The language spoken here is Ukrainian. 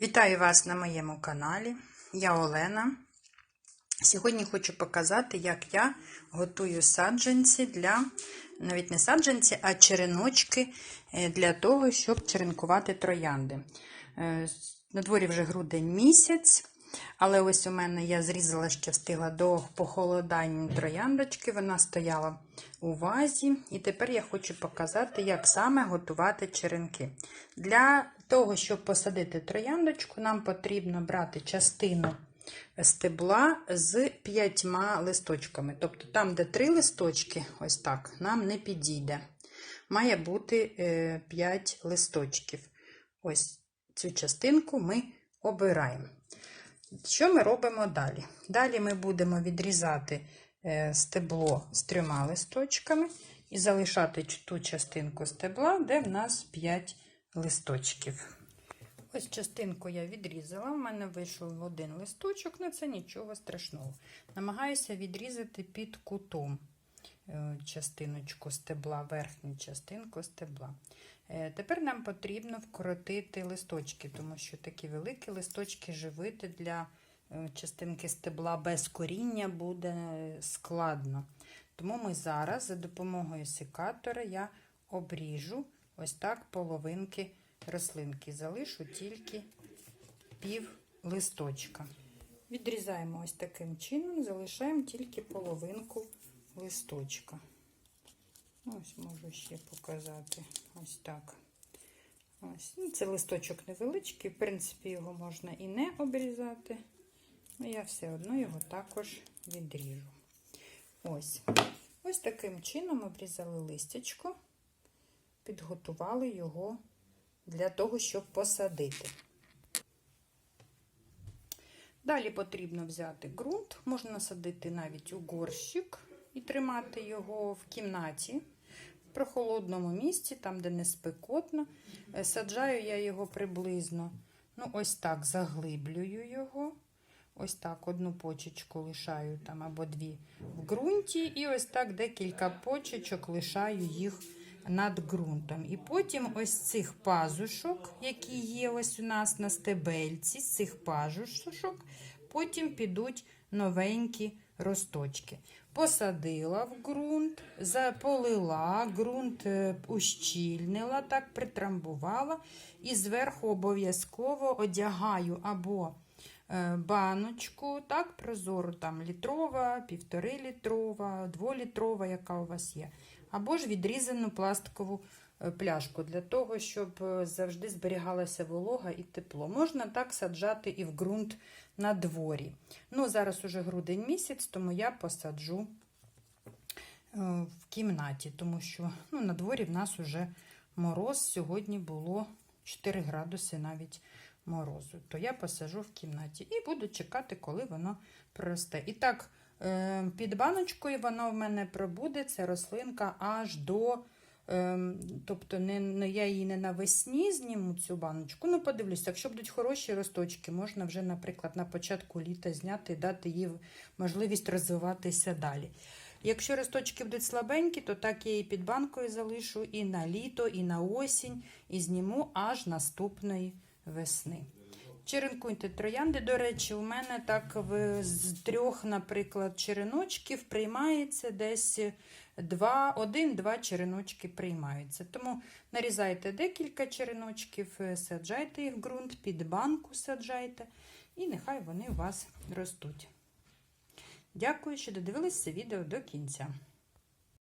Вітаю вас на моєму каналі. Я Олена. Сьогодні хочу показати, як я готую саджанці для, навіть не саджанці, а череночки е, для того, щоб черенкувати троянди. Е, На дворі вже грудень місяць, але ось у мене я зрізала ще встигла до похолодання трояндочки. Вона стояла у вазі. І тепер я хочу показати, як саме готувати черенки. Для того, щоб посадити трояндочку, нам потрібно брати частину стебла з п'ятьма листочками. Тобто там, де три листочки, ось так, нам не підійде. Має бути 5 листочків. Ось цю частинку ми обираємо. Що ми робимо далі? Далі ми будемо відрізати стебло з трьома листочками і залишати ту частинку стебла, де в нас 5 листочків. Ось частинку я відрізала, в мене вийшов один листочок, але це нічого страшного. Намагаюся відрізати під кутом частиночку стебла, верхню частинку стебла. Тепер нам потрібно вкоротити листочки, тому що такі великі листочки живити для частинки стебла без коріння буде складно. Тому ми зараз за допомогою секатора я обріжу ось так половинки рослинки. Залишу тільки пів листочка. Відрізаємо ось таким чином, залишаємо тільки половинку листочка. Ось можу ще показати ось так. Ось. Ну, Це листочок невеличкий, в принципі, його можна і не обрізати. але я все одно його також відріжу. Ось. Ось таким чином обрізали листячко, підготували його для того, щоб посадити. Далі потрібно взяти ґрунт, можна насадити навіть у горщик і тримати його в кімнаті, в прохолодному місці, там, де не спекотно. Саджаю я його приблизно, ну, ось так заглиблюю його. Ось так одну почечку лишаю там або дві в ґрунті, і ось так декілька почечок лишаю їх над ґрунтом. І потім ось цих пазушок, які є ось у нас на стебельці, з цих пазушок, потім підуть новенькі росточки. Посадила в ґрунт, заполила, ґрунт ущільнила, так притрамбувала. І зверху обов'язково одягаю або баночку, так, прозору, там літрова, півтори літрова, дволітрова, яка у вас є або ж відрізану пластикову пляшку, для того, щоб завжди зберігалася волога і тепло. Можна так саджати і в ґрунт на дворі. Ну, Зараз уже грудень місяць, тому я посаджу в кімнаті, тому що ну, на дворі в нас вже мороз. Сьогодні було 4 градуси навіть морозу. То я посаджу в кімнаті і буду чекати, коли воно проросте. І так, під баночкою вона в мене пробуде, ця рослинка аж до. Тобто, не, не, я її не навесні зніму цю баночку. Ну, подивлюся, якщо будуть хороші росточки, можна вже, наприклад, на початку літа зняти і дати їй можливість розвиватися далі. Якщо росточки будуть слабенькі, то так я її під банкою залишу і на літо, і на осінь, і зніму аж наступної весни. Черенкуйте троянди, до речі, у мене так з трьох, наприклад, череночків приймається десь один-два череночки приймаються. Тому нарізайте декілька череночків, саджайте їх в ґрунт, під банку саджайте, і нехай вони у вас ростуть. Дякую, що додивилися це відео до кінця.